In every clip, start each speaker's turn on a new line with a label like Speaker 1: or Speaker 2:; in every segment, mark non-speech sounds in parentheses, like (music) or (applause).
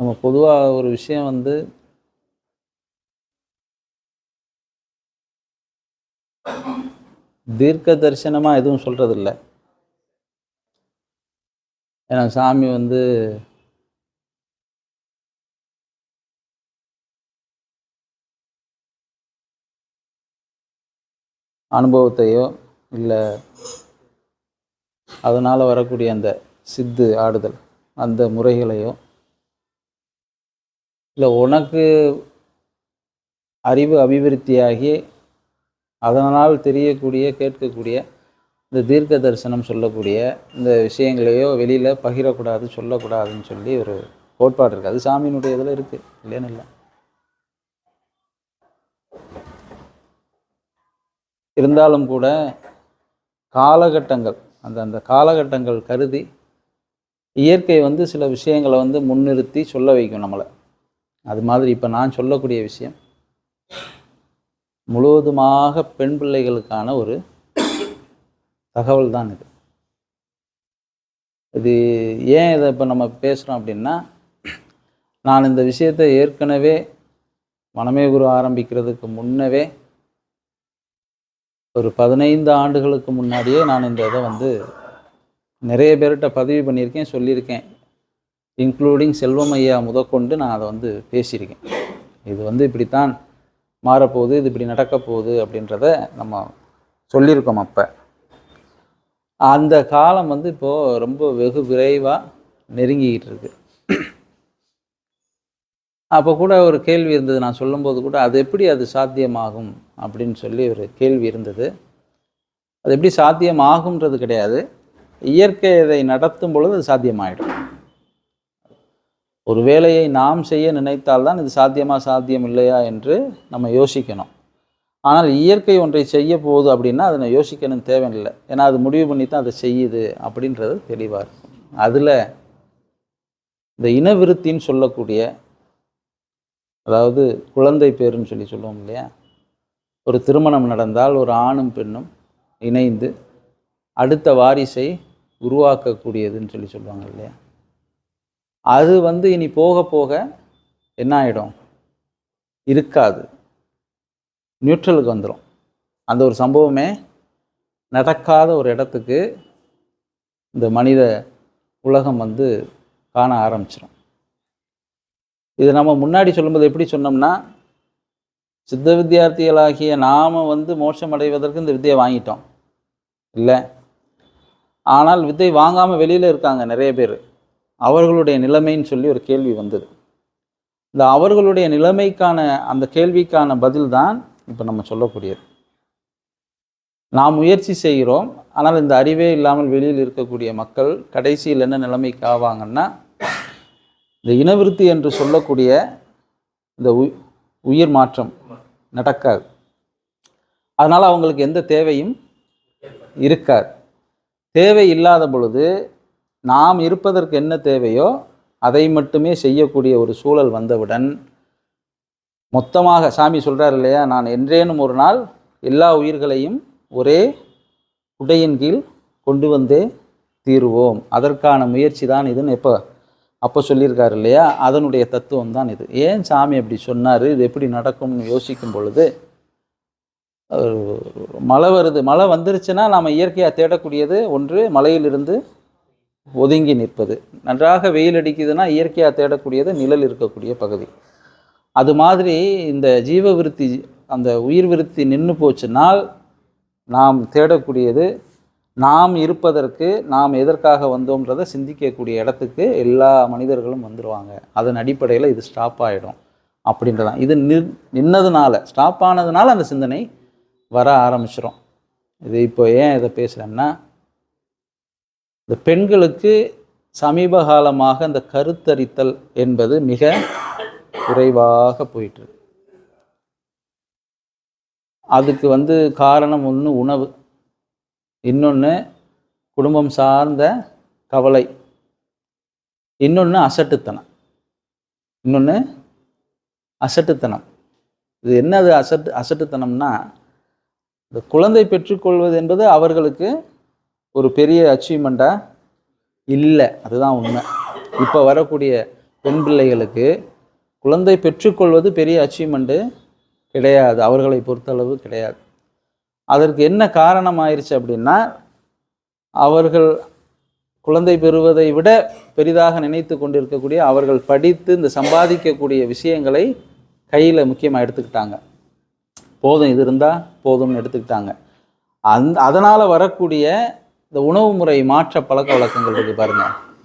Speaker 1: நம்ம பொதுவாக ஒரு விஷயம் வந்து தீர்க்க தரிசனமாக எதுவும் சொல்கிறதில்ல ஏன்னா சாமி வந்து அனுபவத்தையோ இல்லை அதனால் வரக்கூடிய அந்த சித்து ஆடுதல் அந்த முறைகளையோ இல்லை உனக்கு அறிவு அபிவிருத்தியாகி அதனால் தெரியக்கூடிய கேட்கக்கூடிய இந்த தீர்க்க தரிசனம் சொல்லக்கூடிய இந்த விஷயங்களையோ வெளியில் பகிரக்கூடாது சொல்லக்கூடாதுன்னு சொல்லி ஒரு கோட்பாடு இருக்குது அது சாமியினுடைய இதில் இருக்குது இல்லைன்னு இல்லை. இருந்தாலும் கூட காலகட்டங்கள் அந்த அந்த காலகட்டங்கள் கருதி இயற்கை வந்து சில விஷயங்களை வந்து முன்னிறுத்தி சொல்ல வைக்கும் நம்மளை. அது மாதிரி இப்போ நான் சொல்லக்கூடிய விஷயம் முழுவதுமாக பெண் பிள்ளைகளுக்கான ஒரு தகவல் தான் இது. இது ஏன் இதை இப்போ நம்ம பேசுகிறோம் அப்படின்னா நான் இந்த விஷயத்தை ஏற்கனவே மனமே குரு ஆரம்பிக்கிறதுக்கு முன்னவே ஒரு பதினைந்து ஆண்டுகளுக்கு முன்னாடியே நான் இந்த இதை வந்து நிறைய பேர்கிட்ட பதிவு பண்ணியிருக்கேன் சொல்லியிருக்கேன். இன்க்ளூடிங் செல்வம் ஐயா முதற்கொண்டு நான் அதை வந்து பேசியிருக்கேன். இது வந்து இப்படித்தான் மாறப்போகுது இது இப்படி நடக்க போகுது அப்படின்றத நம்ம சொல்லியிருக்கோம் அப்போ. அந்த காலம் வந்து இப்போது ரொம்ப வெகு விரைவாக நெருங்கிக்கிட்டு இருக்கு. அப்போ கூட ஒரு கேள்வி இருந்தது நான் சொல்லும்போது கூட அது எப்படி அது சாத்தியமாகும் அப்படின்னு சொல்லி ஒரு கேள்வி இருந்தது. அது எப்படி சாத்தியமாகுன்றது கிடையாது. இயற்கை இதை நடத்தும் பொழுது அது சாத்தியமாயிடும். ஒரு வேலையை நாம் செய்ய நினைத்தால்தான் இது சாத்தியமா சாத்தியம் இல்லையா என்று நம்ம யோசிக்கணும். ஆனால் இயற்கை ஒன்றை செய்ய போகுது அப்படின்னா அதை நான் யோசிக்கணும் தேவையில்லை. ஏன்னா அது முடிவு பண்ணி தான் அதை செய்யுது அப்படின்றது தெளிவாக இருக்கும். அதில் இந்த இனவிருத்தின்னு சொல்லக்கூடிய அதாவது குழந்தை பேருன்னு சொல்லி சொல்லுவோம் இல்லையா? ஒரு திருமணம் நடந்தால் ஒரு ஆணும் பெண்ணும் இணைந்து அடுத்த வாரிசை உருவாக்கக்கூடியதுன்னு சொல்லி சொல்லுவாங்க இல்லையா? அது வந்து இனி போக போக என்ன ஆகிடும் இருக்காது. நியூட்ரலுக்கு வந்துடும் அந்த ஒரு சம்பவமே நடக்காத ஒரு இடத்துக்கு இந்த மனித உலகம் வந்து காண ஆரம்பிச்சிடும் இது நம்ம முன்னாடி சொல்லும்போது எப்படி சொன்னோம்னா சித்த வித்தியார்த்திகளாகிய நாம் வந்து மோட்சம் அடைவதற்கு இந்த வித்தையை வாங்கிட்டோம். இல்லை. ஆனால் வித்தை வாங்காமல் வெளியில் இருக்காங்க நிறைய பேர். அவர்களுடைய நிலைமைன்னு சொல்லி ஒரு கேள்வி வந்தது. இந்த அவர்களுடைய நிலைமைக்கான அந்த கேள்விக்கான பதில் தான் இப்போ நம்ம சொல்லக்கூடியது. நாம் முயற்சி செய்கிறோம் ஆனால் இந்த அறிவே இல்லாமல் வெளியில் இருக்கக்கூடிய மக்கள் கடைசியில் என்ன நிலைமைக்கு ஆவாங்கன்னா இந்த இனவிருத்தி என்று சொல்லக்கூடிய இந்த உயிர் மாற்றம் நடக்காது. அதனால் அவங்களுக்கு எந்த தேவையும் இருக்காது. தேவை இல்லாத பொழுது நாம் இருப்பதற்கு என்ன தேவையோ அதை மட்டுமே செய்யக்கூடிய ஒரு சூழல் வந்தவுடன் மொத்தமாக சாமி சொல்கிறார் இல்லையா நான் என்றேனும் ஒரு நாள் எல்லா உயிர்களையும் ஒரே உடையின் கீழ் கொண்டு வந்தே தீருவோம். அதற்கான முயற்சி தான் இதுன்னு எப்போ அப்போ சொல்லியிருக்காரு இல்லையா அதனுடைய தத்துவம் தான் இது. ஏன் சாமி அப்படி சொன்னார் இது எப்படி நடக்கும்னு யோசிக்கும் பொழுது மழை வருது. மழை வந்துருச்சுன்னா நாம் இயற்கையாக தேடக்கூடியது ஒன்று மலையிலிருந்து ஒதுங்கி நிற்பது. நன்றாக வெயில் அடிக்குதுன்னா இயற்கையாக தேடக்கூடியது நிழல் இருக்கக்கூடிய பகுதி. அது மாதிரி இந்த ஜீவ விருத்தி அந்த உயிர் விருத்தி நின்று போச்சுனால் நாம் தேடக்கூடியது நாம் இருப்பதற்கு நாம் எதற்காக வந்தோம்ன்றதை சிந்திக்கக்கூடிய இடத்துக்கு எல்லா மனிதர்களும் வந்துடுவாங்க அதன் அடிப்படையில் இது ஸ்டாப் ஆகிடும் அப்படின்றதான். இது நின் நின்னதுனால ஸ்டாப் ஆனதுனால அந்த சிந்தனை வர ஆரம்பிச்சிடும் இது இப்போ ஏன் இதை பேசுகிறேன்னா இந்த பெண்களுக்கு சமீப காலமாக இந்த கருத்தரித்தல் என்பது மிக குறைவாக போயிட்டு அதுக்கு வந்து காரணம் ஒன்று உணவு. இன்னொன்று குடும்பம் சார்ந்த கவலை. இன்னொன்று அசட்டுத்தனம். இன்னொன்று அசட்டுத்தனம். இது என்னது அசட்டு அசட்டுத்தனம்னா இந்த குழந்தை பெற்றுக்கொள்வது என்பது அவர்களுக்கு ஒரு பெரிய அச்சீவ்மெண்ட்டாக இல்லை. அதுதான் உண்மை. இப்போ வரக்கூடிய பெண் பிள்ளைகளுக்கு குழந்தை பெற்றுக்கொள்வது பெரிய அச்சீவ்மெண்ட்டு கிடையாது. அவர்களை பொறுத்தளவு கிடையாது. அதற்கு என்ன காரணம் ஆயிடுச்சு அப்படின்னா அவர்கள் குழந்தை பெறுவதை விட பெரிதாக நினைத்து கொண்டிருக்கக்கூடிய அவர்கள் படித்து இந்த சம்பாதிக்கக்கூடிய விஷயங்களை கையில் முக்கியமாக எடுத்துக்கிட்டாங்க. போதும் இது இருந்தால் போதும்னு எடுத்துக்கிட்டாங்க. அந் அதனால் வரக்கூடிய இந்த உணவு முறை மாற்ற பழக்க வழக்கங்கள் இருக்குது பாருங்க.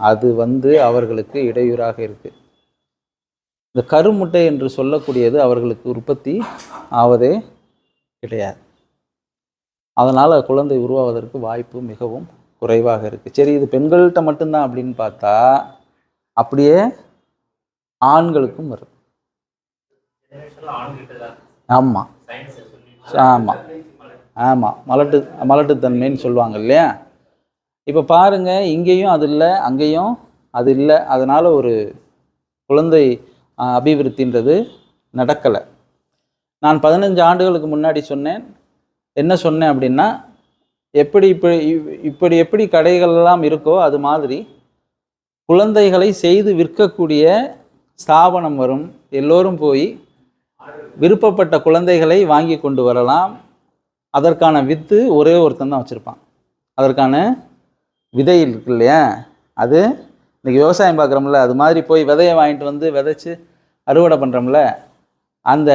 Speaker 1: அது வந்து அவர்களுக்கு இடையூறாக இருக்குது இந்த கருமுட்டை என்று சொல்லக்கூடியது அவர்களுக்கு உற்பத்தி ஆவதே கிடையாது. அதனால் குழந்தை உருவாவதற்கு வாய்ப்பு மிகவும் குறைவாக இருக்குது சரி இது பெண்கள்கிட்ட மட்டும்தான் அப்படின்னு பார்த்தா அப்படியே ஆண்களுக்கும் வரும். ஆமாம் ஆமாம் ஆமாம் மலட்டு மலட்டுத்தன்மைன்னு சொல்லுவாங்க இல்லையா? இப்போ பாருங்க இங்கேயும் அது இல்லை அங்கேயும் அது இல்லை. அதனால் ஒரு குழந்தை அபிவிருத்தின்றது நடக்கலை. நான் பதினஞ்சு ஆண்டுகளுக்கு முன்னாடி சொன்னேன். என்ன சொன்னேன் அப்படின்னா எப்படி இப்படி இவ்- இப்படி எப்படி கடைகள்லாம் இருக்கோ அது மாதிரி குழந்தைகளை செய்து விற்கக்கூடிய ஸ்தாபனம் வரும். எல்லோரும் போய் விருப்பப்பட்ட குழந்தைகளை வாங்கி கொண்டு வரலாம். அதற்கான வித்து ஒரே ஒருத்தன் தான் வச்சுருப்பான். அதற்கான விதை இருக்கு இல்லையா? அது இன்றைக்கி விவசாயம் பார்க்குறோம்ல அது மாதிரி போய் விதையை வாங்கிட்டு வந்து விதைச்சி அறுவடை பண்ணுறோம்ல அந்த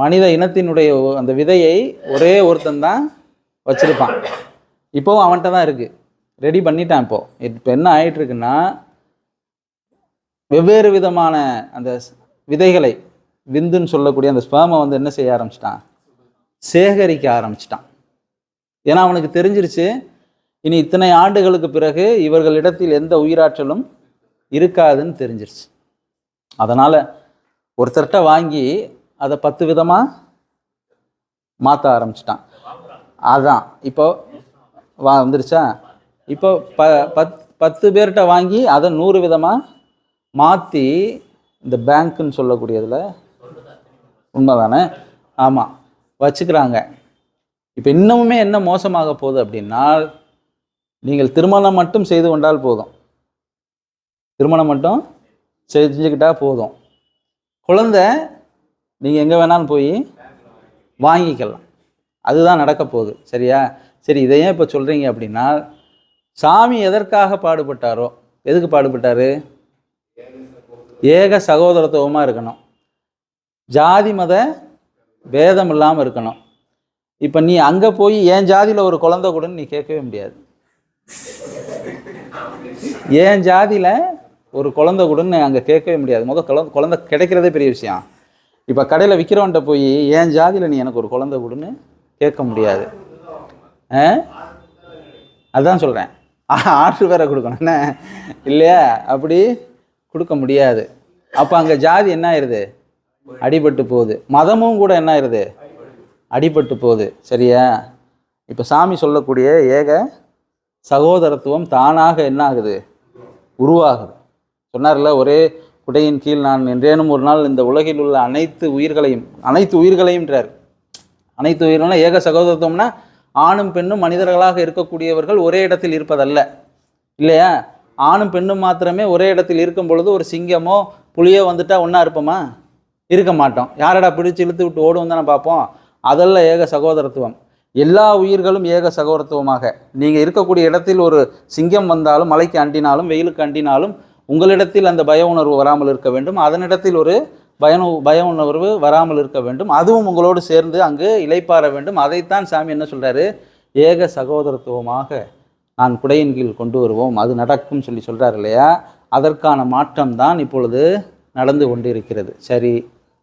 Speaker 1: மனித இனத்தினுடைய அந்த விதையை ஒரே ஒருத்தன் தான் வச்சுருப்பான். இப்போவும் அவன்கிட்ட தான் இருக்குது ரெடி பண்ணிட்டான் இப்போது இப்போ என்ன ஆயிட்டுருக்குன்னா வெவ்வேறு விதமான அந்த விதைகளை விந்துன்னு சொல்லக்கூடிய அந்த ஸ்பேமை வந்து என்ன செய்ய ஆரம்பிச்சிட்டான்? சேகரிக்க ஆரம்பிச்சிட்டான். ஏன்னா அவனுக்கு தெரிஞ்சிருச்சு இனி இத்தனை ஆண்டுகளுக்கு பிறகு இவர்களிடத்தில் எந்த உயிராற்றலும் இருக்காதுன்னு தெரிஞ்சிருச்சு. அதனால் ஒருத்தர்கிட்ட வாங்கி அதை பத்து விதமாக மாற்ற ஆரம்பிச்சிட்டான். அதான். இப்போ வா வந்துருச்சா? இப்போ ப பத் பத்து பேர்கிட்ட வாங்கி அதை நூறு விதமாக மாற்றி இந்த பேங்க்குன்னு சொல்லக்கூடியதில் உண்மை தானே ஆமாம் வச்சுக்கிறாங்க. இப்போ இன்னமுமே என்ன மோசமாக போகுது அப்படின்னா நீங்கள் திருமணம் மட்டும் செய்து கொண்டால் போதும். திருமணம் மட்டும் செஞ்சுக்கிட்டா போதும். குழந்தை நீங்கள் எங்கே வேணாலும் போய் வாங்கிக்கலாம். அதுதான் நடக்க போகுது. சரியா? சரி இதை ஏன் இப்போ சொல்கிறீங்க அப்படின்னா சாமி எதற்காக பாடுபட்டாரோ எதுக்கு பாடுபட்டார்? ஏக சகோதரத்துவமாக இருக்கணும். ஜாதி மத பேதம் இல்லாமல் இருக்கணும். இப்போ நீ அங்கே போய் என் ஜாதியில் ஒரு குழந்தை கூடன்னு நீ கேட்கவே முடியாது. என் ஜாதியில் ஒரு குழந்தை கொடுன்னு அங்கே கேட்கவே முடியாது. முதல் குழந்தை குழந்தை கிடைக்கிறதே பெரிய விஷயம். இப்போ கடையில் விற்கிறவன்ட்ட போய் என் ஜாதியில் நீ எனக்கு ஒரு குழந்தை கொடுன்னு கேட்க முடியாது. ஆ? அதுதான் சொல்கிறேன் ஆர்டர் வேற கொடுக்கணும். என்ன? இல்லையா? அப்படி கொடுக்க முடியாது. அப்போ அங்கே ஜாதி என்ன ஆயிடுது அடிபட்டு போகுது. மதமும் கூட என்ன ஆயிடுது அடிபட்டு போகுது. சரியா? இப்போ சாமி சொல்லக்கூடிய ஏக சகோதரத்துவம் தானாக என்ன ஆகுது உருவாகுது. சொன்னார்ல ஒரே குடையின் கீழ் நான் என்றேனும் ஒரு நாள் இந்த உலகில் உள்ள அனைத்து உயிர்களையும் அனைத்து உயிர்களையும்ன்றார். அனைத்து உயிர்களும் ஏக சகோதரத்துவம்னா ஆணும் பெண்ணும் மனிதர்களாக இருக்கக்கூடியவர்கள் ஒரே இடத்தில் இருப்பதல்ல. இல்லையா? ஆணும் பெண்ணும் மாத்திரமே ஒரே இடத்தில் இருக்கும் பொழுது ஒரு சிங்கமோ புலியோ வந்துட்டா ஒன்றா இருப்போமா? இருக்க மாட்டோம். யாரடா பிடிச்சி இழுத்து விட்டு ஓடும் தானே பார்ப்போம். அதெல்லாம் ஏக சகோதரத்துவம். எல்லா உயிர்களும் ஏக சகோதரத்துவமாக. நீங்கள் இருக்கக்கூடிய இடத்தில் ஒரு சிங்கம் வந்தாலும் மலைக்கு அண்டினாலும் வெயிலுக்கு அண்டினாலும் உங்களிடத்தில் அந்த பய உணர்வு வராமல் இருக்க வேண்டும். அதனிடத்தில் ஒரு பயனு பய உணர்வு வராமல் இருக்க வேண்டும். அதுவும் உங்களோடு சேர்ந்து அங்கு இளைப்பாற வேண்டும். அதைத்தான் சாமி என்ன சொல்கிறாரு ஏக சகோதரத்துவமாக நான் குடையின் கீழ் கொண்டு வருவோம். அது நடக்கும் சொல்லி சொல்கிறார் இல்லையா? அதற்கான மாற்றம் தான் இப்பொழுது நடந்து கொண்டு இருக்கிறது சரி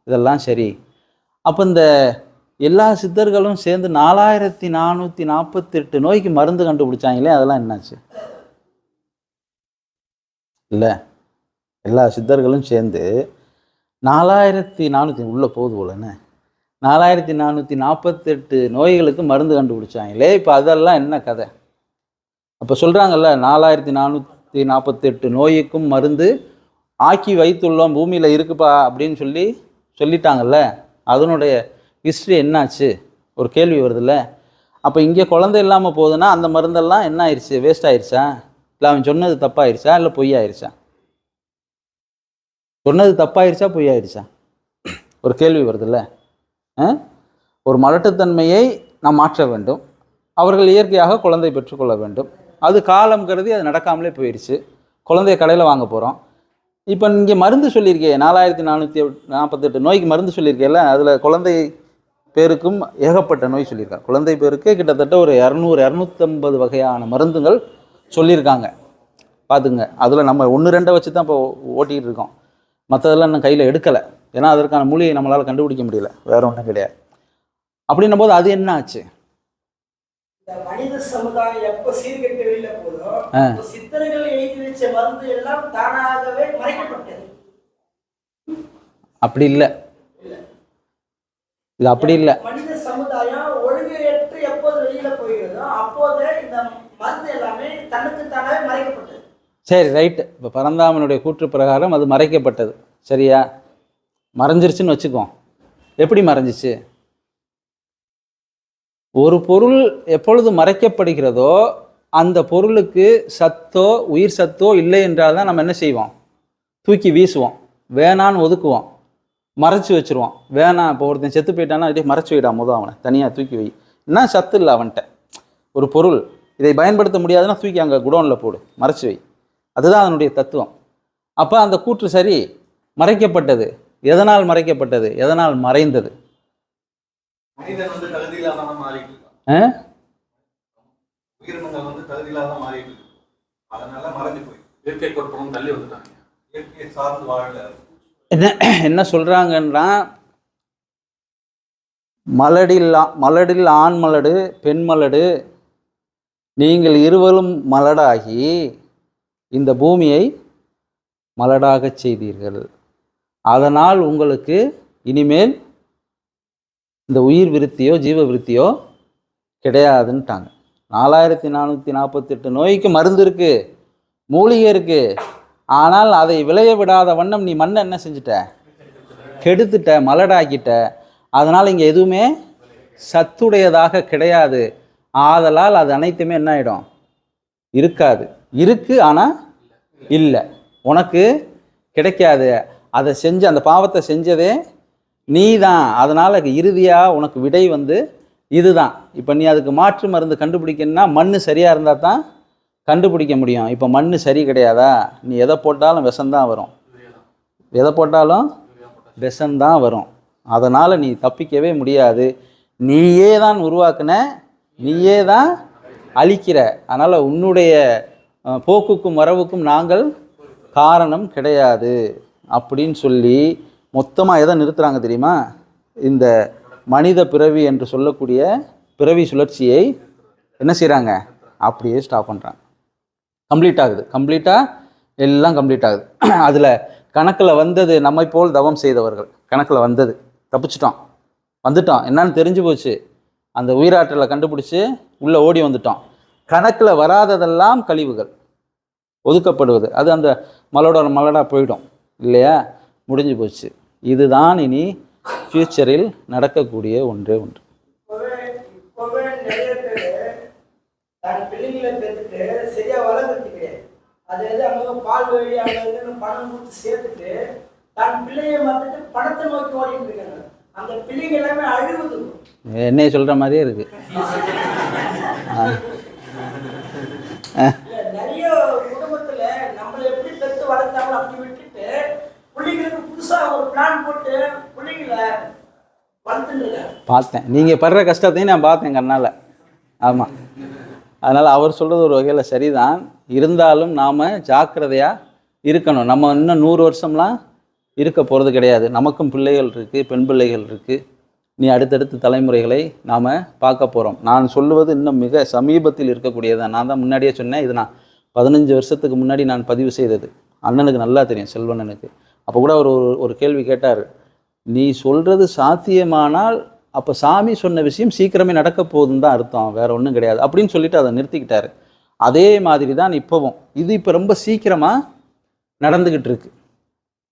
Speaker 1: இதெல்லாம் சரி. அப்போ இந்த எல்லா சித்தர்களும் சேர்ந்து நாலாயிரத்தி நானூற்றி நாற்பத்தெட்டு நோய்க்கு மருந்து கண்டுபிடிச்சாங்களே அதெல்லாம் என்னாச்சு? இல்லை. எல்லா சித்தர்களும் சேர்ந்து நாலாயிரத்தி நானூற்றி உள்ளே போகுது போல என்ன? நாலாயிரத்தி நானூற்றி நாற்பத்தெட்டு நோய்களுக்கு மருந்து கண்டுபிடிச்சாங்களே இப்போ அதெல்லாம் என்ன கதை? அப்போ சொல்கிறாங்கல்ல நாலாயிரத்தி நானூற்றி நாற்பத்தெட்டு நோய்க்கும் மருந்து ஆக்கி வைத்துள்ளோம் பூமியில் இருக்குப்பா அப்படின்னு சொல்லி சொல்லிட்டாங்கல்ல அதனுடைய ஹிஸ்ட்ரி என்னாச்சு? ஒரு கேள்வி வருதுல்ல? அப்போ இங்கே குழந்தை இல்லாமல் போகுதுன்னா அந்த மருந்தெல்லாம் என்ன ஆயிடுச்சு வேஸ்ட் ஆயிடுச்சா இல்லை அவன் சொன்னது தப்பாயிருச்சா? இல்லை பொய்யாயிருச்சா? சொன்னது தப்பாயிருச்சா? பொய் ஒரு கேள்வி வருதுல்ல? ஆ? ஒரு மலட்டுத்தன்மையை நாம் மாற்ற வேண்டும். அவர்கள் இயற்கையாக குழந்தை பெற்றுக்கொள்ள வேண்டும். அது காலம் கருதி அது நடக்காமலே போயிடுச்சு குழந்தைய கடையில் வாங்க போகிறோம் இப்போ இங்கே மருந்து சொல்லியிருக்கே நாலாயிரத்தி நானூற்றி நாற்பத்தெட்டு நோய்க்கு மருந்து சொல்லியிருக்கேல்ல அதில் குழந்தை பேருக்கும் ஏகப்பட்ட நோய் சொல்லியிருக்காங்க. குழந்தை பேருக்கு கிட்டத்தட்ட ஒரு இரநூறு இரநூத்தம்பது வகையான மருந்துகள் சொல்லியிருக்காங்க. பார்த்துங்க அதில் நம்ம ஒன்று ரெண்டை வச்சு தான் இப்போ ஓட்டிகிட்டு இருக்கோம். மற்றதெல்லாம் இன்னும் கையில் எடுக்கலை. ஏன்னா அதற்கான மூலிகை நம்மளால் கண்டுபிடிக்க முடியல. வேற ஒன்றும் கிடையாது. அப்படின்னும் போது அது என்ன ஆச்சு?
Speaker 2: மனித சமுதாயம் எப்ப சீர்கெட்டு வெளியில போதோ
Speaker 1: ஆ.
Speaker 2: அப்ப சித்தர்கள் எழுதி வச்ச மருந்து எல்லாம் தானாகவே மறைக்கப்பட்டது.
Speaker 1: அப்படி இல்லை. இது அப்படி இல்லை.
Speaker 2: மனித சமுதாயம் ஒழுங்கையற்று எப்போது வெளியில போகிறதோ அப்போதே இந்த மருந்து எல்லாமே தனக்கு தானாவே மறைக்கப்பட்டது.
Speaker 1: சரி ரைட்டு இப்போ பரந்தாமனுடைய கூற்று பிரகாரம் அது மறைக்கப்பட்டது. சரியா? மறைஞ்சிருச்சுன்னு வச்சுக்கோ எப்படி மறைஞ்சிச்சு? ஒரு பொருள் எப்பொழுது மறைக்கப்படுகிறதோ அந்த பொருளுக்கு சத்தோ உயிர் சத்தோ இல்லை என்றால் தான் நம்ம என்ன செய்வோம்? தூக்கி வீசுவோம். வேணான்னு ஒதுக்குவோம். மறைச்சு வச்சிருவோம் வேணாம் இப்போ ஒருத்தன் செத்து போயிட்டான்னா அப்படியே மறைச்சு வைடா முதல் அவனை. தனியாக தூக்கி வை. என்ன சத்து இல்லை அவன்கிட்ட. ஒரு பொருள். இதை பயன்படுத்த முடியாதுன்னா தூக்கி அங்கே குடோனில் போடு. மறைச்சு வை. அதுதான் அதனுடைய தத்துவம். அப்போ அந்த கூற்று சரி. மறைக்கப்பட்டது. எதனால் மறைக்கப்பட்டது? எதனால் மறைந்தது?
Speaker 3: இயற்கை கொடுப்பதும் தள்ளி வந்துட்டாங்க.
Speaker 4: இயற்கையை சார்ந்து வாழல.
Speaker 1: என்ன என்ன சொல்கிறாங்கன்னா மலடில் மலடில் ஆண் மலடு பெண் மலடு நீங்கள் இருவரும் மலடாகி இந்த பூமியை மலடாகச் செய்தீர்கள். அதனால் உங்களுக்கு இனிமேல் இந்த உயிர் விருத்தியோ ஜீவ விருத்தியோ கிடையாதுன்ட்டாங்க. நாலாயிரத்தி நானூற்றி நாற்பத்தெட்டு நோய்க்கு மருந்து இருக்குது மூலிகை இருக்குது ஆனால் அதை விளைய விடாத வண்ணம் நீ மண்ணை என்ன செஞ்சுட்ட? கெடுத்துட்ட மலடாக்கிட்ட. அதனால் இங்கே எதுவுமே சத்துடையதாக கிடையாது. ஆதலால் அது அனைத்துமே என்ன ஆகிடும் இருக்காது. இருக்கு ஆனால் இல்லை. உனக்கு கிடைக்காது. அதை செஞ்சு அந்த பாவத்தை செஞ்சதே நீ தான் அதனால் இறுதியாக உனக்கு விடை வந்து இதுதான். இப்போ நீ அதுக்கு மாற்று மருந்து கண்டுபிடிக்கணும்னா மண் சரியாக இருந்தால் தான் கண்டுபிடிக்க முடியும். இப்போ மண் சரி கிடையாதா? நீ எதை போட்டாலும் விஷந்தான் வரும். எதை போட்டாலும் விஷந்தான் வரும். அதனால் நீ தப்பிக்கவே முடியாது. நீயே தான் உருவாக்குன நீயே தான் அழிக்கிற. அதனால் உன்னுடைய போக்குக்கும் வரவுக்கும் நாங்கள் காரணம் கிடையாது. அப்படின்னு சொல்லி மொத்தமாக எதை நிறுத்துகிறாங்க தெரியுமா? இந்த மனித பிறவி என்று சொல்லக்கூடிய பிறவி சுழற்சியை என்ன செய்கிறாங்க அப்படியே ஸ்டாப் பண்ணுறாங்க கம்ப்ளீட் ஆகுது. கம்ப்ளீட்டாக எல்லாம் கம்ப்ளீட் ஆகுது. (clears throat) அதில் கணக்கில் வந்தது நம்மை போல் தவம் செய்தவர்கள். கணக்கில் வந்தது. தப்பிச்சிட்டோம் வந்துட்டோம் என்னன்னு தெரிஞ்சு போச்சு. அந்த உயிராற்றலை கண்டுபிடிச்சி உள்ளே ஓடி வந்துட்டோம் கணக்கில் வராததெல்லாம் கழிவுகள். ஒதுக்கப்படுவது. அது அந்த மலோட மலடாக போயிடும். இல்லையா? முடிஞ்சு போச்சு. இதுதான் இனி ஃப்யூச்சரில் நடக்கக்கூடிய ஒன்றே ஒன்று
Speaker 2: இப்பவே இப்பவே நிறைய பேர் தன் பிள்ளைங்களை பெற்றுட்டு சரியா வளர்க்கறது கிடையாது. அது எது பால் வழி இதுன்னு பணம் கொடுத்து சேர்த்துட்டு தன் பிள்ளையை மறந்துட்டு பணத்தை நோக்கி ஓடிட்டு இருக்காங்க. அந்த பிள்ளைங்க எல்லாமே அழுகுது.
Speaker 1: என்னைய சொல்கிற மாதிரியே இருக்குது
Speaker 2: இல்ல, நிறைய குடும்பத்துல நம்மளை எப்படி பெற்று வளர்த்தாங்களோ அப்படி விட்டுட்டு பிள்ளைங்களுக்கு புதுசா ஒரு பிளான் போட்டு பிள்ளைங்களை
Speaker 1: பார்த்தேன். நீங்கள் படுற கஷ்டத்தையும் நான் பார்த்தேன் கண்ணால். ஆமாம் அதனால் அவர் சொல்கிறது ஒரு வகையில் சரிதான். இருந்தாலும் நாம் ஜாக்கிரதையாக இருக்கணும். நம்ம இன்னும் நூறு வருஷம்லாம் இருக்க போகிறது கிடையாது. நமக்கும் பிள்ளைகள் இருக்குது பெண் பிள்ளைகள் இருக்குது நீ அடுத்தடுத்த தலைமுறைகளை நாம் பார்க்க போகிறோம் நான் சொல்லுவது இன்னும் மிக சமீபத்தில் இருக்கக்கூடியதான் நான் தான் முன்னாடியே சொன்னேன் இது நான் பதினஞ்சு வருஷத்துக்கு முன்னாடி நான் பதிவு செய்தது. அண்ணனுக்கு நல்லா தெரியும் செல்வண்ணனுக்கு. அப்போ கூட அவர் ஒரு ஒரு கேள்வி கேட்டார். நீ சொல்கிறது சாத்தியமானால் அப்போ சாமி சொன்ன விஷயம் சீக்கிரமே நடக்க போகுதுன்னு தான் அர்த்தம். வேற ஒன்றும் கிடையாது. அப்படின்னு சொல்லிட்டு அதை நிறுத்திக்கிட்டாரு. அதே மாதிரி தான் இப்போவும். இது இப்போ ரொம்ப சீக்கிரமாக நடந்துக்கிட்டு இருக்கு.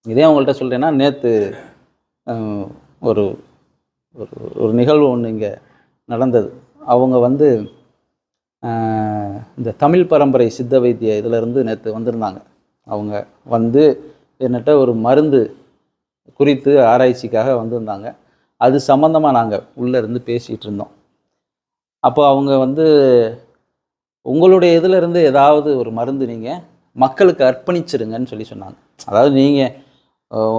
Speaker 1: இதே உங்கள்கிட்ட சொல்கிறேன்னா நேற்று ஒரு ஒரு ஒரு நிகழ்வு ஒன்று இங்கே நடந்தது. அவங்க வந்து இந்த தமிழ் பரம்பரை சித்த வைத்திய இதிலிருந்து நேற்று வந்திருந்தாங்க. அவங்க வந்து என்னட்ட ஒரு மருந்து குறித்து ஆராய்ச்சிக்காக வந்திருந்தாங்க. அது சம்மந்தமாக நாங்கள் உள்ளே இருந்து பேசிகிட்டு இருந்தோம். அப்போ அவங்க வந்து உங்களுடைய இதிலிருந்து ஏதாவது ஒரு மருந்து நீங்கள் மக்களுக்கு அர்ப்பணிச்சிருங்கன்னு சொல்லி சொன்னாங்க. அதாவது நீங்கள்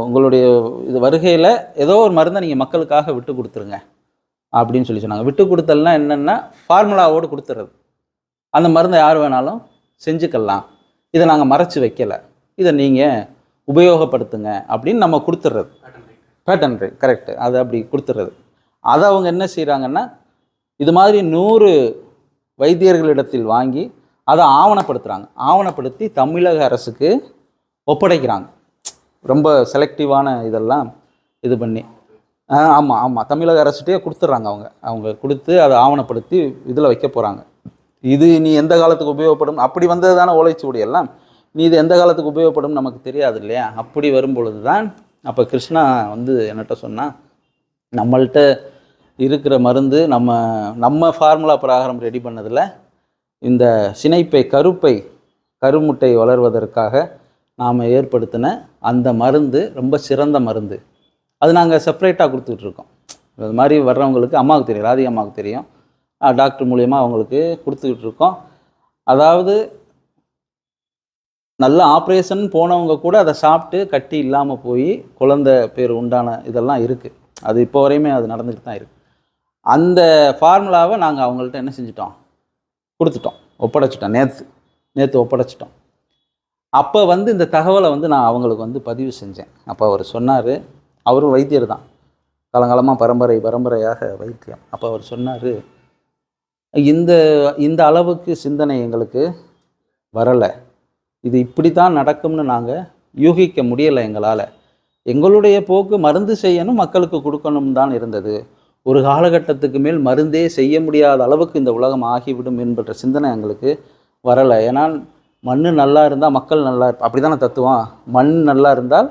Speaker 1: உங்களுடைய இது வருகையில் ஏதோ ஒரு மருந்தை நீங்கள் மக்களுக்காக விட்டு கொடுத்துருங்க. அப்படின்னு சொல்லி சொன்னாங்க. விட்டு கொடுத்தல்னா என்னென்னா ஃபார்முலாவோடு கொடுத்துறது. அந்த மருந்தை யார் வேணாலும் செஞ்சுக்கலாம். இதை நாங்கள் மறைச்சி வைக்கலை. இதை நீங்கள் உபயோகப்படுத்துங்க அப்படின்னு நம்ம கொடுத்துட்றது பேட்டன் ரைட் கரெக்டு அதை அப்படி கொடுத்துட்றது அதை அவங்க என்ன செய்கிறாங்கன்னா இது மாதிரி நூறு வைத்தியர்களிடத்தில் வாங்கி அதை ஆவணப்படுத்துகிறாங்க ஆவணப்படுத்தி தமிழக அரசுக்கு ஒப்படைக்கிறாங்க. ரொம்ப செலக்டிவான இதெல்லாம் இது பண்ணி. ஆமாம் ஆமாம் தமிழக அரசுகிட்டே கொடுத்துட்றாங்க அவங்க. அவங்க கொடுத்து அதை ஆவணப்படுத்தி இதில் வைக்க போகிறாங்க இது நீ எந்த காலத்துக்கு உபயோகப்படும்? அப்படி வந்தது தானே ஓலைச்சுவடி எல்லாம் நீ இது எந்த காலத்துக்கு உபயோகப்படும் நமக்கு தெரியாது இல்லையா? அப்படி வரும் பொழுது தான் அப்போ கிருஷ்ணா வந்து என்னட்ட சொன்னால் நம்மள்கிட்ட இருக்கிற மருந்து நம்ம நம்ம ஃபார்முலா பிராகாரம் ரெடி பண்ணதில் இந்த சினைப்பை கருப்பை கருமுட்டை வளர்வதற்காக நாம் ஏற்படுத்தின அந்த மருந்து ரொம்ப சிறந்த மருந்து. அது நாங்கள் செப்பரேட்டாக கொடுத்துட்ருக்கோம் இது மாதிரி வர்றவங்களுக்கு அம்மாவுக்கு தெரியும் ராதி அம்மாவுக்கு தெரியும். டாக்டர் மூலியமாக அவங்களுக்கு கொடுத்துக்கிட்டு இருக்கோம். அதாவது நல்ல ஆப்ரேஷன் போனவங்க கூட அதை சாப்பிட்டு கட்டி இல்லாமல் போய் குழந்தை பேர் உண்டான இதெல்லாம் இருக்குது அது இப்போ வரையுமே அது நடந்துக்கிட்டு தான் இருக்குது அந்த ஃபார்முலாவை நாங்கள் அவங்கள்ட்ட என்ன செஞ்சிட்டோம்? கொடுத்துட்டோம். ஒப்படைச்சிட்டோம். நேற்று நேற்று ஒப்படைச்சிட்டோம். அப்போ வந்து இந்த தகவலை வந்து நான் அவங்களுக்கு வந்து பதிவு செஞ்சேன். அப்போ அவர் சொன்னார் அவரும் வைத்தியர் தான். காலங்காலமாக பரம்பரை பரம்பரையாக வைத்தியம். அப்போ அவர் சொன்னார் இந்த இந்த அளவுக்கு சிந்தனை எங்களுக்கு வரலை. இது இப்படி தான் நடக்கும்னு நாங்கள் யூகிக்க முடியலை எங்களால். எங்களுடைய போக்கு மருந்து செய்யணும் மக்களுக்கு கொடுக்கணும் தான் இருந்தது. ஒரு காலகட்டத்துக்கு மேல் மருந்தே செய்ய முடியாத அளவுக்கு இந்த உலகம் ஆகிவிடும் என்கிற சிந்தனை எங்களுக்கு வரலை. ஏன்னா மண் நல்லா இருந்தால் மக்கள் நல்லா இருப்பா அப்படி தானே தத்துவம்? மண் நல்லா இருந்தால்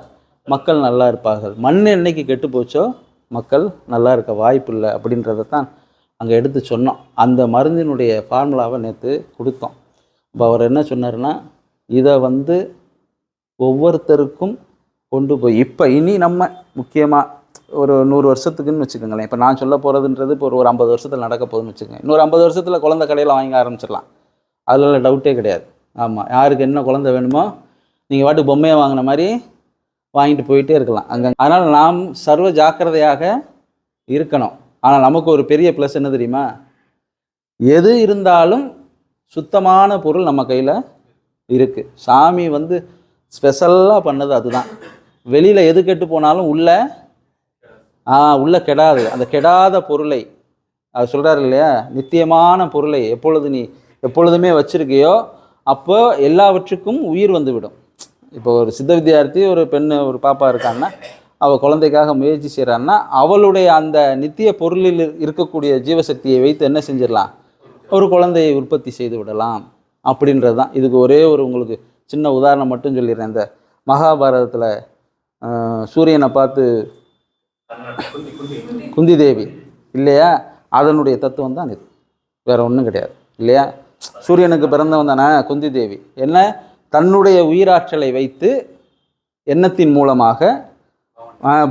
Speaker 1: மக்கள் நல்லா இருப்பார்கள். மண் என்னைக்கு கெட்டு போச்சோ மக்கள் நல்லா இருக்க வாய்ப்பு இல்லை அப்படின்றத தான் அங்கே எடுத்து சொன்னோம். அந்த மருந்தினுடைய ஃபார்முலாவை நேற்று கொடுத்தோம். இப்போ அவர் என்ன சொன்னார்னா இதை வந்து ஒவ்வொருத்தருக்கும் கொண்டு போய் இப்போ இனி நம்ம முக்கியமாக ஒரு நூறு வருஷத்துக்குன்னு வச்சுக்கோங்களேன். இப்போ நான் சொல்ல போகிறதுன்றது இப்போ ஒரு ஒரு ஐம்பது வருஷத்தில் நடக்க போகுதுன்னு வச்சுக்கோங்க. இன்னொரு ஐம்பது வருஷத்தில் குழந்தை கடையில் வாங்க ஆரம்பிச்சிடலாம். அதில் டவுட்டே கிடையாது. ஆமாம் யாருக்கு என்ன குழந்தை வேணுமோ நீங்கள் வாட்டு பொம்மையை வாங்கின மாதிரி வாங்கிட்டு போயிட்டே இருக்கலாம். அங்கே அதனால் நாம் சர்வ ஜாக்கிரதையாக இருக்கணும். ஆனால் நமக்கு ஒரு பெரிய ப்ளஸ் என்ன தெரியுமா? எது இருந்தாலும் சுத்தமான பொருள் நம்ம கையில் இருக்குது சாமி வந்து ஸ்பெஷலாக பண்ணது அதுதான். வெளியில் எது கெட்டு போனாலும் உள்ள ஆ உள்ள கெடாது. அந்த கெடாத பொருளை அது சொல்கிறாரு இல்லையா? நித்தியமான பொருளை எப்பொழுது நீ எப்பொழுதுமே வச்சுருக்கியோ அப்போ எல்லாவற்றுக்கும் உயிர் வந்துவிடும். இப்போ ஒரு சித்த வித்யார்த்தி ஒரு பெண் ஒரு பாப்பா இருக்கான்னா அவள் குழந்தைக்காக முயற்சி செய்கிறான்னா அவளுடைய அந்த நித்திய பொருளில் இருக்கக்கூடிய ஜீவசக்தியை வைத்து என்ன செஞ்சிடலாம்? ஒரு குழந்தையை உற்பத்தி செய்து விடலாம். அப்படின்றது தான் இதுக்கு ஒரே ஒரு உங்களுக்கு சின்ன உதாரணம் மட்டும் சொல்லிடுறேன். இந்த மகாபாரதத்தில் சூரியனை பார்த்து
Speaker 3: குந்தி
Speaker 1: தேவி இல்லையா? அதனுடைய தத்துவம் தான் இது. வேறு ஒன்றும் கிடையாது இல்லையா? சூரியனுக்கு பிறந்தவன் தானே குந்தி தேவி. என்ன? தன்னுடைய உயிராற்றலை வைத்து எண்ணத்தின் மூலமாக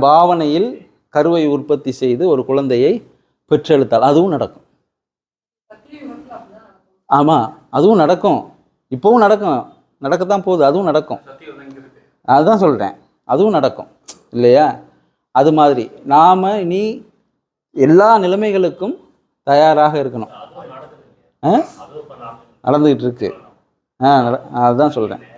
Speaker 1: பாவனையில் கருவை உற்பத்தி செய்து ஒரு குழந்தையை பெற்றெடுத்தாள். அதுவும் நடக்கும். ஆமாம் அதுவும் நடக்கும். இப்போவும் நடக்கும். நடக்கத்தான் போகுது அதுவும் நடக்கும். அதுதான் சொல்கிறேன் அதுவும் நடக்கும். இல்லையா? அது மாதிரி. நாம் இனி எல்லா நிலைமைகளுக்கும் தயாராக இருக்கணும். ஆ? நடந்துக்கிட்டு இருக்கு ஆ நட- அதுதான் சொல்கிறேன்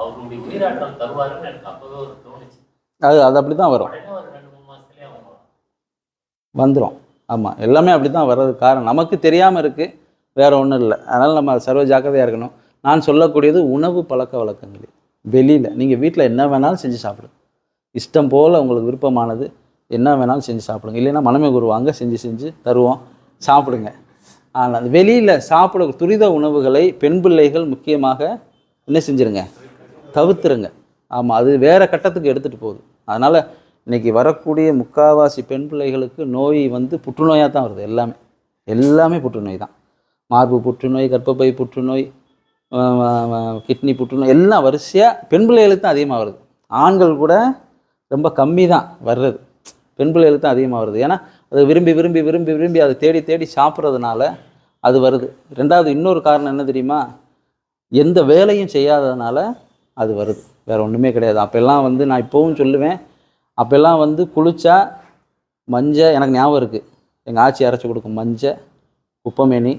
Speaker 5: அவருடைய உயிராட்டம் தருவாருன்னு எனக்கு அப்பவே ஒரு தோணுச்சு.
Speaker 1: அது அது அப்படி தான் வரும். வந்துடும் ஆமாம் எல்லாமே அப்படி தான் வர்றதுக்கு காரணம். நமக்கு தெரியாமல் இருக்குது வேற ஒன்றும் இல்லை. அதனால் நம்ம சர்வ ஜாக்கிரதையாக இருக்கணும். நான் சொல்லக்கூடியது உணவு பழக்க வழக்கங்கள். வெளியில் நீங்கள் வீட்டில் என்ன வேணாலும் செஞ்சு சாப்பிடுங்க. இஷ்டம் போல் உங்களுக்கு விருப்பமானது என்ன வேணாலும் செஞ்சு சாப்பிடுங்க. இல்லைன்னா மனமே குரு வாங்க செஞ்சு செஞ்சு தருவோம். சாப்பிடுங்க. ஆனால் வெளியில் சாப்பிட துரித உணவுகளை பெண் பிள்ளைகள் முக்கியமாக என்ன செஞ்சிருங்க? தவிர்த்துருங்க. ஆமாம் அது வேறு கட்டத்துக்கு எடுத்துகிட்டு போகுது. அதனால் இன்னைக்கு வரக்கூடிய முக்காவாசி பெண் பிள்ளைகளுக்கு நோய் வந்து புற்றுநோயாக தான் வருது எல்லாமே. எல்லாமே புற்றுநோய் தான். மார்பு புற்றுநோய் கர்ப்பப்பை புற்றுநோய் கிட்னி புற்றுநோய் எல்லாம் வரிசையாக பெண் பிள்ளைகளுக்கு தான் அதிகமாக வருது. ஆண்கள் கூட ரொம்ப கம்மி தான் வர்றது. பெண் பிள்ளைகளுக்கு தான் அதிகமாக வருது. ஏன்னா அது விரும்பி விரும்பி விரும்பி விரும்பி அதை தேடி தேடி சாப்பிட்றதுனால அது வருது. ரெண்டாவது இன்னொரு காரணம் என்ன தெரியுமா? எந்த வேலையும் செய்யாததுனால அது வருது. வேறு ஒன்றுமே கிடையாது. அப்போல்லாம் வந்து நான் இப்போவும் சொல்லுவேன். அப்போல்லாம் வந்து குளிச்சா மஞ்சள் எனக்கு ஞாபகம் இருக்குது எங்கள் ஆச்சி அரைச்சி கொடுக்கும் மஞ்சள் குப்பமேனி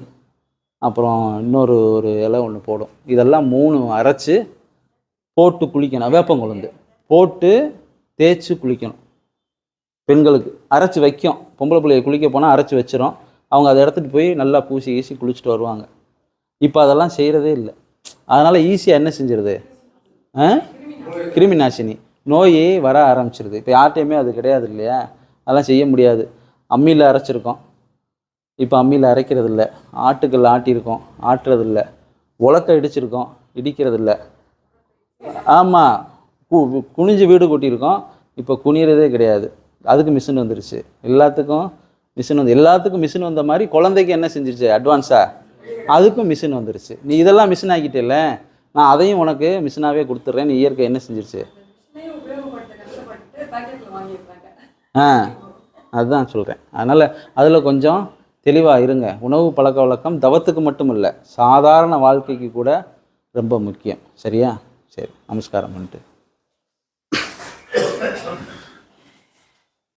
Speaker 1: அப்புறம் இன்னொரு ஒரு இலை ஒன்று போடும். இதெல்லாம் மூணு அரைச்சி போட்டு குளிக்கணும். வேப்பங்குழுந்து போட்டு தேய்ச்சி குளிக்கணும். பெண்களுக்கு அரைச்சி வைக்கும். பொம்பளை பிள்ளைய குளிக்க போனால் அரைச்சி வச்சிரும். அவங்க அதை எடுத்துகிட்டு போய் நல்லா பூசி ஈசி குளிச்சுட்டு வருவாங்க. இப்போ அதெல்லாம் செய்கிறதே இல்லை. அதனால் ஈஸியாக என்ன செஞ்சிருது? கிருமி நாசினி நோய் வர ஆரம்பிச்சிருது. இப்போ யார்கிட்டையுமே அது கிடையாது இல்லையா? அதெல்லாம் செய்ய முடியாது. அம்மியில் அரைச்சிருக்கோம். இப்போ அம்மியில் அரைக்கிறது இல்லை ஆட்டுக்கல் ஆட்டியிருக்கோம். ஆட்டுறது இல்லை உலக்க இடிச்சிருக்கோம். இடிக்கிறது இல்லை ஆமாம் கு குனிஞ்சு வீடு கூட்டியிருக்கோம். இப்போ குனியறதே கிடையாது. அதுக்கு மிஷின் வந்துருச்சு. எல்லாத்துக்கும் மிஷின் வந்து எல்லாத்துக்கும் மிஷின் வந்த மாதிரி குழந்தைக்கு என்ன செஞ்சிருச்சு? அட்வான்ஸாக அதுக்கும் மிஷின் வந்துருச்சு. நீ இதெல்லாம் மிஷின் ஆக்கிட்டேல்ல? நான் அதையும் உனக்கு மிஷினாகவே கொடுத்துட்றேன் நீ இயற்கை என்ன செஞ்சிருச்சு? ஆ அதுதான் சொல்கிறேன் அதனால் அதில் கொஞ்சம் தெளிவாக இருங்க. உணவு பழக்க வழக்கம் தவத்துக்கு மட்டும் இல்லை சாதாரண வாழ்க்கைக்கு கூட ரொம்ப முக்கியம். சரியா? சரி நமஸ்காரம் பண்ணிட்டு.